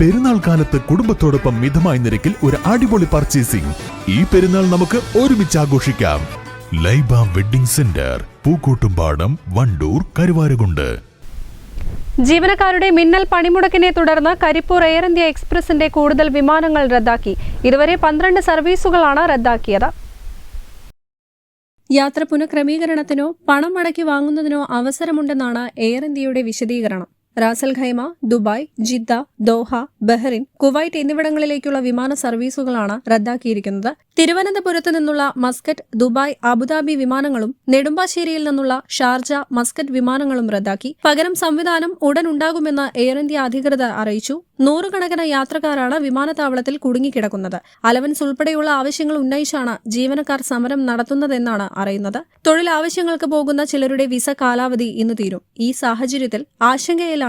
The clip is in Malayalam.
പെരുന്നാൾ കാലത്ത് കുടുംബത്തോടൊപ്പം മിതമായ നിരക്കിൽ ഒരു അടിപൊളി പർച്ചേസിംഗ് ഈ പെരുന്നാൾ നമുക്ക് ഒരുമിച്ച് ആഘോഷിക്കാം. Laiba wedding centre Pookkottumpadam Wandoor Karuvarakundu. ജീവനക്കാരുടെ മിന്നൽ പണിമുടക്കിനെ തുടർന്ന് കരിപ്പൂർ എയർ ഇന്ത്യ എക്സ്പ്രസിന്റെ കൂടുതൽ വിമാനങ്ങൾ റദ്ദാക്കി. ഇതുവരെ പന്ത്രണ്ട് സർവീസുകളാണ് റദ്ദാക്കിയത്. യാത്ര പുനഃക്രമീകരണത്തിനോ പണം മടക്കി വാങ്ങുന്നതിനോ അവസരമുണ്ടെന്നാണ് എയർ ഇന്ത്യയുടെ വിശദീകരണം. Ras al Khaimah Dubai Jeddah Doha Bahrain Kuwait എന്നിവിടങ്ങളിലേക്കുള്ള വിമാന സർവീസുകളാണ് റദ്ദാക്കിയിരിക്കുന്നത്. തിരുവനന്തപുരത്ത് നിന്നുള്ള മസ്കറ്റ് ദുബായ് അബുദാബി വിമാനങ്ങളും നെടുമ്പാശ്ശേരിയിൽ നിന്നുള്ള ഷാർജ മസ്കറ്റ് വിമാനങ്ങളും റദ്ദാക്കി. പകരം സംവിധാനം ഉടൻ ഉണ്ടാകുമെന്ന് എയർ ഇന്ത്യ അധികൃതർ അറിയിച്ചു. നൂറുകണക്കിന് യാത്രക്കാരാണ് വിമാനത്താവളത്തിൽ കുടുങ്ങിക്കിടക്കുന്നത്. അലവൻസ് ഉൾപ്പെടെയുള്ള ആവശ്യങ്ങൾ ഉന്നയിച്ചാണ് ജീവനക്കാർ സമരം നടത്തുന്നതെന്നാണ് അറിയുന്നത്. തൊഴിൽ ആവശ്യങ്ങൾക്ക് പോകുന്ന ചിലരുടെ വിസ കാലാവധി ഇന്ന് തീരും. ഈ സാഹചര്യത്തിൽ ആശങ്കയിലാണ്